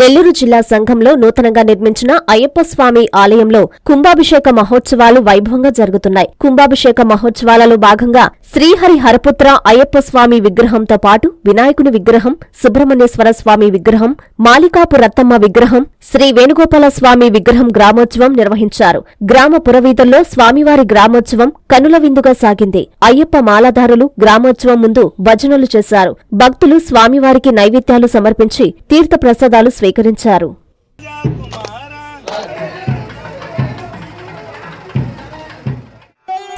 నెల్లూరు జిల్లా సంఘంలో నూతనంగా నిర్మించిన అయ్యప్ప స్వామి ఆలయంలో కుంభాభిషేక మహోత్సవాలు వైభవంగా జరుగుతున్నాయి. కుంభాభిషేక మహోత్సవాలలో భాగంగా శ్రీహరి హరపుత్ర అయ్యప్ప స్వామి విగ్రహంతో పాటు వినాయకుని విగ్రహం సుబ్రహ్మణ్యేశ్వర స్వామి విగ్రహం మాలికాపు రత్తమ్మ విగ్రహం శ్రీ వేణుగోపాల స్వామి విగ్రహం గ్రామోత్సవం నిర్వహించారు. గ్రామ పురవీధుల్లో స్వామివారి గ్రామోత్సవం కనుల విందుగా సాగింది. అయ్యప్ప మాలధారులు గ్రామోత్సవం ముందు భజనలు చేశారు. భక్తులు స్వామివారికి నైవేద్యాలు సమర్పించి తీర్థప్రసాదాలు స్వీకరించారు.